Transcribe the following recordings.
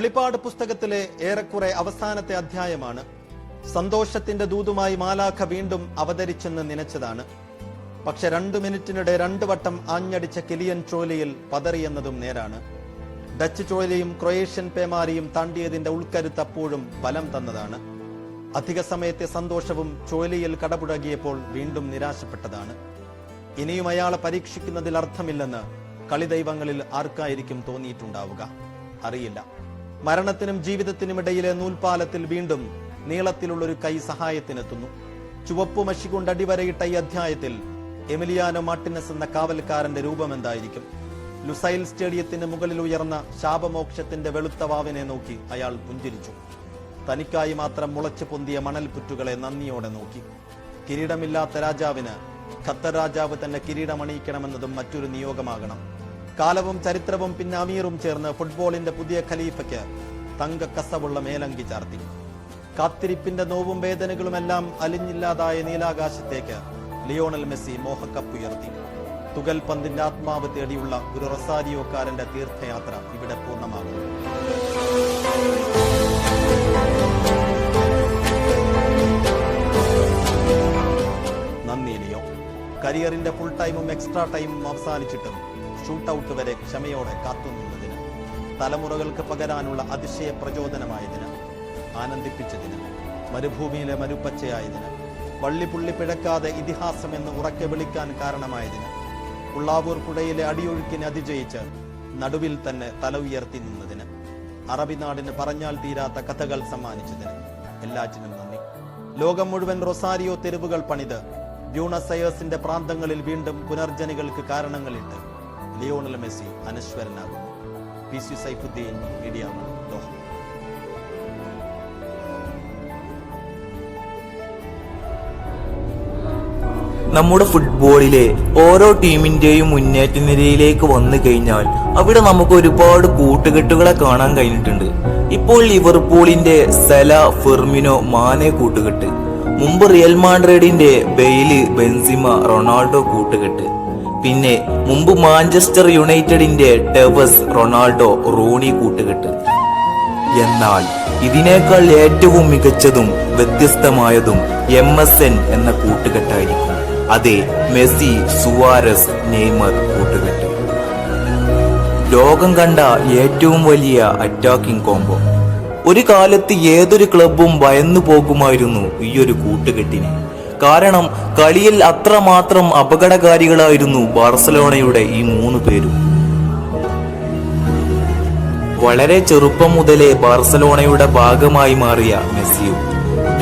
വെളിപ്പാട് പുസ്തകത്തിലെ ഏറെക്കുറെ അവസാനത്തെ അധ്യായമാണ്. സന്തോഷത്തിന്റെ ദൂതുമായി മാലാഖ വീണ്ടും അവതരിച്ചെന്ന് നനച്ചതാണ്. പക്ഷെ രണ്ടു മിനിറ്റിനിടെ രണ്ടു വട്ടം ആഞ്ഞടിച്ച കിലിയൻ ട്രോലിയിൽ പതറിയെന്നതും നേരാണ്. ഡച്ച് ട്രോലിയും ക്രൊയേഷ്യൻ പേമാരിയും താണ്ടിയതിന്റെ ഉൾക്കരുത്ത് അപ്പോഴും ബലം തന്നതാണ്. അധിക സമയത്തെ സന്തോഷവും ചോലിയിൽ കടപുഴകിയപ്പോൾ വീണ്ടും നിരാശപ്പെട്ടതാണ്. ഇനിയും അയാളെ പരീക്ഷിക്കുന്നതിൽ അർത്ഥമില്ലെന്ന് കളിദൈവങ്ങളിൽ ആർക്കായിരിക്കും തോന്നിയിട്ടുണ്ടാവുക? അറിയില്ല. മരണത്തിനും ജീവിതത്തിനും ഇടയിലെ നൂൽപാലത്തിൽ വീണ്ടും നീളത്തിലുള്ളൊരു കൈ സഹായത്തിനെത്തുന്നു. ചുവപ്പു മഷി കൊണ്ട് അടിവരയിട്ട ഈ അധ്യായത്തിൽ എമിലിയാനോ മാർട്ടിനസ് എന്ന കാവൽക്കാരന്റെ രൂപം എന്തായിരിക്കും? ലുസൈൽ സ്റ്റേഡിയത്തിന് മുകളിൽ ഉയർന്ന ശാപമോക്ഷത്തിന്റെ വെളുത്ത വാവിനെ നോക്കി അയാൾ പുഞ്ചിരിച്ചു. തനിക്കായി മാത്രം മുളച്ചു പൊന്തിയ മണൽപുറ്റുകളെ നന്ദിയോടെ നോക്കി. കിരീടമില്ലാത്ത രാജാവിന് ഖത്തർ രാജാവ് തന്നെ കിരീടമണിയിക്കണമെന്നതും മറ്റൊരു നിയോഗമാകണം. കാലവും ചരിത്രവും പിന്നെ അമീറും ചേർന്ന് ഫുട്ബോളിന്റെ പുതിയ ഖലീഫയ്ക്ക് തങ്ക കസവുള്ള മേലങ്കി ചാർത്തി. കാത്തിരിപ്പിന്റെ നോവും വേദനകളുമെല്ലാം അലിഞ്ഞില്ലാതായ നീലാകാശത്തേക്ക് ലിയോണൽ മെസ്സി മോഹക്കപ്പുയർത്തി. തുകൽ പന്തിന്റെ ആത്മാവ് തേടിയുള്ള ഒരു റൊസാരിയോക്കാരന്റെ തീർത്ഥയാത്ര ഇവിടെ പൂർണമാകുന്നു നന്ദി ലിയോ. കരിയറിന്റെ ഫുൾ ടൈമും എക്സ്ട്രാ ടൈമും അവസാനിച്ചിട്ടും ഷൂട്ട് ഔട്ട് വരെ ക്ഷമയോടെ കാത്തുനിന്നതിന് തലമുറകൾക്ക് പകരാനുള്ള അതിശയ പ്രചോദനമായതിന് ആനന്ദിപ്പിച്ചതിന് മരുഭൂമിയിലെ മരുപ്പച്ചയായതിന് വള്ളിപ്പുള്ളി പിഴക്കാതെ ഇതിഹാസം എന്ന് ഉറക്കെ വിളിക്കാൻ കാരണമായതിന് ഉള്ളാവൂർ പുഴയിലെ അടിയൊഴുക്കിനെ അതിജയിച്ച് നടുവിൽ തന്നെ തല ഉയർത്തി നിന്നതിന് അറബി നാടിന് പറഞ്ഞാൽ തീരാത്ത കഥകൾ സമ്മാനിച്ചതിന് എല്ലാറ്റിനും നന്ദി. ലോകം മുഴുവൻ റൊസാരിയോ തെരുവുകൾ പണിത് ബ്യൂണസയേഴ്സിന്റെ പ്രാന്തങ്ങളിൽ വീണ്ടും പുനർജനികൾക്ക് കാരണങ്ങളിട്ട് ലിയോണൽ മെസ്സി അനശ്വരനാകുന്നു. പി സി സൈഫുദ്ദീൻ മീഡിയ ദോഹം. നമ്മുടെ ഫുട്ബോളിലെ ഓരോ ടീമിന്റെയും മുന്നേറ്റ നിരയിലേക്ക് വന്നു കഴിഞ്ഞാൽ അവിടെ നമുക്ക് ഒരുപാട് കൂട്ടുകെട്ടുകളെ കാണാൻ കഴിഞ്ഞിട്ടുണ്ട്. ഇപ്പോൾ ലിവർപൂളിന്റെ സെല ഫെർമിനോ മാനെ കൂട്ടുകെട്ട്. മുമ്പ് റിയൽ മാഡ്രിഡിന്റെ ബെയിൽ ബെൻസിമ റൊണാൾഡോ കൂട്ടുകെട്ട്. പിന്നെ മുമ്പ് മാഞ്ചസ്റ്റർ യുണൈറ്റഡിന്റെ ടെവസ് റൊണാൾഡോ റോണി കൂട്ടുകെട്ട്. എന്നാൽ ഇതിനേക്കാൾ ഏറ്റവും മികച്ചതും വ്യത്യസ്തമായതും എം എസ് എൻ എന്ന കൂട്ടുകെട്ടായിരിക്കും. അതെ മെസ്സി സുവാരസ് നെയ്മർ കൂട്ടുകെട്ട്. ലോകം കണ്ട ഏറ്റവും വലിയ അറ്റാക്കിംഗ് കോംബോ. ഒരു കാലത്ത് ഏതൊരു ക്ലബും ഭയന്നു പോകുമായിരുന്നു ഈ ഒരു കൂട്ടുകെട്ടിന്. കാരണം കളിയിൽ അത്രമാത്രം അപകടകാരികളായിരുന്നു ബാർസലോണയുടെ ഈ മൂന്ന് പേരും. വളരെ ചെറുപ്പം മുതലേ ബാർസലോണയുടെ ഭാഗമായി മാറിയ മെസ്സിയും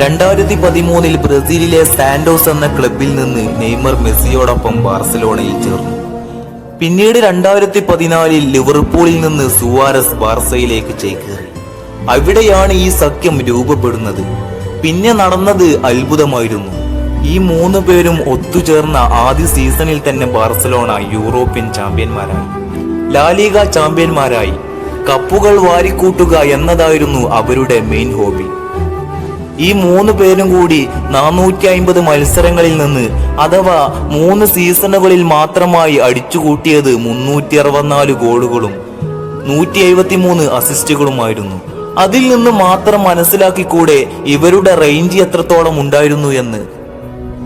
രണ്ടായിരത്തി പതിമൂന്നിൽ ബ്രസീലിലെ സാന്റോസ് എന്ന ക്ലബിൽ നിന്ന് നെയ്മർ മെസ്സിയോടൊപ്പം ബാർസലോണയിൽ ചേർന്നു. പിന്നീട് രണ്ടായിരത്തി പതിനാലിൽ ലിവർപൂളിൽ നിന്ന് സുവാരസ് ബാർസയിലേക്ക് ചേക്കേറി. അവിടെയാണ് ഈ സഖ്യം രൂപപ്പെടുന്നത്. പിന്നെ നടന്നത് അത്ഭുതമായിരുന്നു. ഈ മൂന്ന് പേരും ഒത്തുചേർന്ന ആദ്യ സീസണിൽ തന്നെ ബാർസലോണ യൂറോപ്യൻ ചാമ്പ്യന്മാരായി. ലാലിക ചാമ്പ്യന്മാരായി. കപ്പുകൾ വാരിക്കൂട്ടുക എന്നതായിരുന്നു അവരുടെ മെയിൻ ഹോബി ഈ മൂന്ന് പേരും കൂടി നാനൂറ്റി അമ്പത് മത്സരങ്ങളിൽ നിന്ന് അഥവാ മൂന്ന് സീസണുകളിൽ മാത്രമായി അടിച്ചുകൂട്ടിയത് മുന്നൂറ്റി അറുപത്തിനാല് ഗോളുകളും നൂറ്റി എഴുപത്തി മൂന്ന് അസിസ്റ്റുകളുമായിരുന്നു അതിൽ നിന്ന് മാത്രം മനസ്സിലാക്കിക്കൂടെ ഇവരുടെ റേഞ്ച് എത്രത്തോളം ഉണ്ടായിരുന്നു എന്ന്.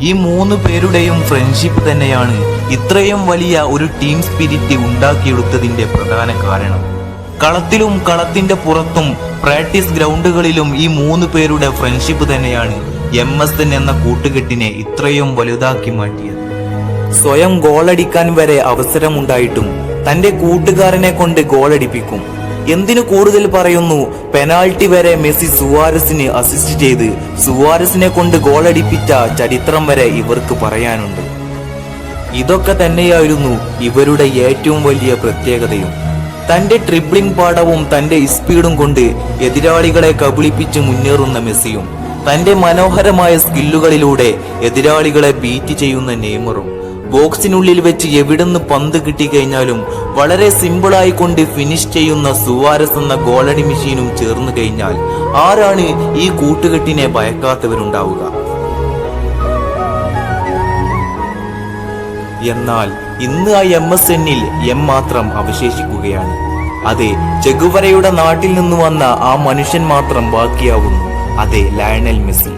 ഈ മൂന്ന് പേരുടെയും ഫ്രണ്ട്ഷിപ്പ് തന്നെയാണ് ഇത്രയും വലിയ ഒരു ടീം സ്പിരിറ്റ് ഉണ്ടാക്കിയെടുത്തതിന്റെ പ്രധാന കാരണം. കളത്തിലും കളത്തിന്റെ പുറത്തും പ്രാക്ടീസ് ഗ്രൗണ്ടുകളിലും ഈ മൂന്ന് പേരുടെ ഫ്രണ്ട്ഷിപ്പ് തന്നെയാണ് എം എസ് എൻ എന്ന കൂട്ടുകെട്ടിനെ ഇത്രയും വലുതാക്കി മാറ്റിയത്. സ്വയം ഗോളടിക്കാൻ വരെ അവസരമുണ്ടായിട്ടും തന്റെ കൂട്ടുകാരനെ കൊണ്ട് ഗോളടിപ്പിക്കും എന്തിനു കൂടുതൽ പറയുന്നു? പെനാൾട്ടി വരെ മെസ്സി സുവാരസിന് അസിസ്റ്റ് ചെയ്ത് സുവാരസിനെ കൊണ്ട് ഗോളടിപ്പിച്ച ചരിത്രം വരെ ഇവർക്ക് പറയാനുണ്ട്. ഇതൊക്കെ തന്നെയായിരുന്നു ഇവരുടെ ഏറ്റവും വലിയ പ്രത്യേകതയും. തന്റെ ട്രിപ്ലിംഗ് പാടവും തന്റെ സ്പീഡും കൊണ്ട് എതിരാളികളെ കബളിപ്പിച്ച് മുന്നേറുന്ന മെസ്സിയും തന്റെ മനോഹരമായ സ്കില്ലുകളിലൂടെ എതിരാളികളെ ബീറ്റ് ചെയ്യുന്ന നെയ്മറും ബോക്സിനുള്ളിൽ വെച്ച് എവിടുന്ന് പന്ത് കിട്ടിക്കഴിഞ്ഞാലും വളരെ സിമ്പിളായി കൊണ്ട് ഫിനിഷ് ചെയ്യുന്ന സുവാരസ് എന്ന ഗോളടി മെഷീനും ചേർന്നു കഴിഞ്ഞാൽ ആരാണ് ഈ കൂട്ടുകെട്ടിനെ ഭയക്കാത്തവരുണ്ടാവുക? എന്നാൽ ഇന്ന് ആ എം എസ് എന്നിൽ എം മാത്രം അവശേഷിക്കുകയാണ്. അതെ ചെഗുവരയുടെ നാട്ടിൽ നിന്ന് വന്ന ആ മനുഷ്യൻ മാത്രം ബാക്കിയാവുന്നു. അതെ ലയണൽ മെസ്സി.